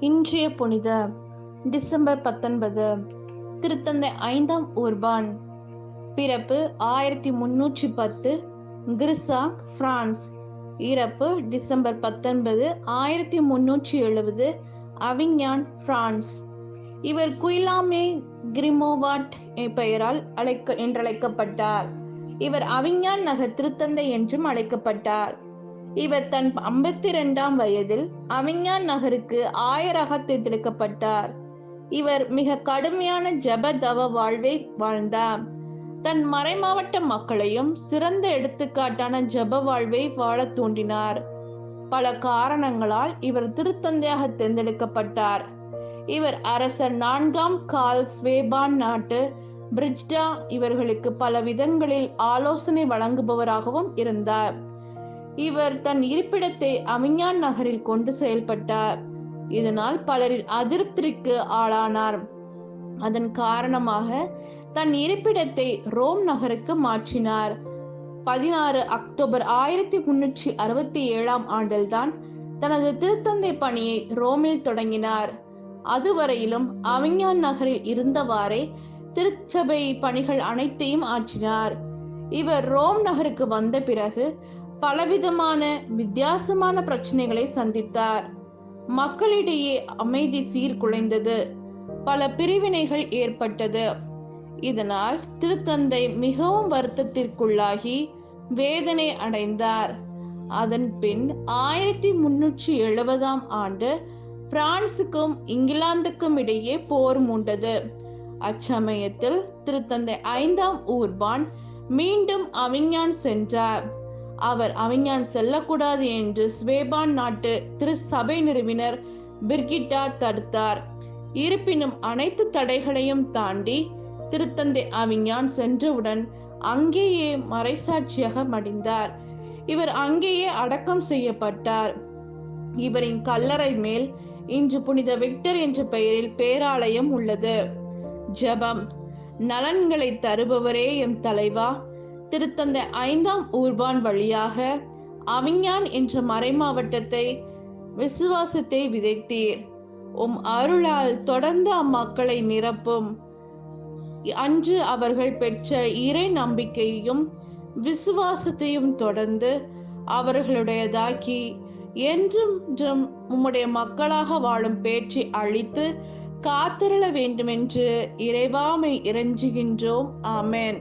இன்றைய புனித டிசம்பர் பத்தொன்பது திருத்தந்தை ஐந்தாம் உர்பான் பிறப்பு ஆயிரத்தி முன்னூற்றி பத்து கிரிசாக் பிரான்ஸ். இறப்பு டிசம்பர் பத்தொன்பது ஆயிரத்தி முன்னூற்றி எழுபது அவிஞான் பிரான்ஸ். இவர் குயிலாமே கிரிமோவாட் பெயரால் அழைக்க என்றழைக்கப்பட்டார். இவர் அவிஞான் நகர் திருத்தந்தை என்றும் அழைக்கப்பட்டார். இவர் தன் ஐம்பத்தி இரண்டாம் வயதில் அவிஞான் நகருக்கு ஆயராக தேர்ந்தெடுக்கப்பட்டார் இவர் மிக கடுமையான ஜப தவ வாழ்வை வாழ்ந்தார். தன் மறைமாவட்ட மக்களையும் சிறந்த எடுத்துக்காட்டான ஜப வாழ்வை வாழ தூண்டினார். பல காரணங்களால் இவர் திருத்தந்தையாக தேர்ந்தெடுக்கப்பட்டார். இவர் அரசர் நான்காம் கால் ஸ்வேபான் நாட்டு பிரிஜ்டா இவர்களுக்கு பல விதங்களில் ஆலோசனை வழங்குபவராகவும் இருந்தார். இவர் தன் இருப்பிடத்தை அவிஞான் நகரில் கொண்டு செயல்பட்டார். இதனால் பலரின் அதிருப்திக்கு ஆளானார். அதன் காரணமாக தன் இருப்பிடத்தை ரோம் நகருக்கு மாற்றினார். பதினாறு அக்டோபர் ஆயிரத்தி முன்னூற்றி அறுபத்தி ஏழாம் ஆண்டில்தான் தனது திருத்தந்தை பணியை ரோமில் தொடங்கினார். அதுவரையிலும் அவிஞான் நகரில் இருந்தவாறே திருச்சபை பணிகள் அனைத்தையும் ஆற்றினார். இவர் ரோம் நகருக்கு வந்த பிறகு பலவிதமான வித்தியாசமான பிரச்சனைகளை சந்தித்தார். மக்களிடையே அமைதி சீர்குலைந்தது. பல பிரிவினைகள் ஏற்பட்டது. இதனால் திருத்தந்தை மிகவும் வருத்தத்திற்குள்ளாகி வேதனை அடைந்தார். அதன் பின் ஆயிரத்தி முன்னூற்றி எழுபதாம் ஆண்டு பிரான்சுக்கும் இங்கிலாந்துக்கும் இடையே போர் மூண்டது. அச்சமயத்தில் திருத்தந்தை ஐந்தாம் ஊர்பான் மீண்டும் அவிஞான் சென்றார். அவர் அவிஞான் செல்லக்கூடாது என்று ஸ்வேபான் நாட்டு திரு சபை நிறுவினர் பிர்கிட்டா தடுத்தார். இருப்பினும் அனைத்து தடைகளையும் தாண்டி திருத்தந்தை அவிஞான் சென்றவுடன் அங்கேயே மறைசாட்சியாக மடிந்தார். இவர் அங்கேயே அடக்கம் செய்யப்பட்டார். இவரின் கல்லறை மேல் இன்று புனித விக்டர் என்ற பெயரில் பேராலயம் உள்ளது. ஜபம். நலன்களை தருபவரே எம் தலைவா. திருத்தந்தை ஐந்தாம் ஊர்பான் வழியாக அவிஞான் என்ற மறைமாவட்டத்தை விசுவாசத்தை விதைத்தீர். உம் அருளால் தொடர்ந்து அம்மக்களை நிரப்பும். அன்று அவர்கள் பெற்ற இறை நம்பிக்கையையும் விசுவாசத்தையும் தொடர்ந்து அவர்களுடையதாக்கி என்றும் உம்முடைய மக்களாக வாழும் பேச்சை அழித்து காத்திரள வேண்டுமென்று இறைவாமை இறைஞ்சுகின்றோம். ஆமேன்.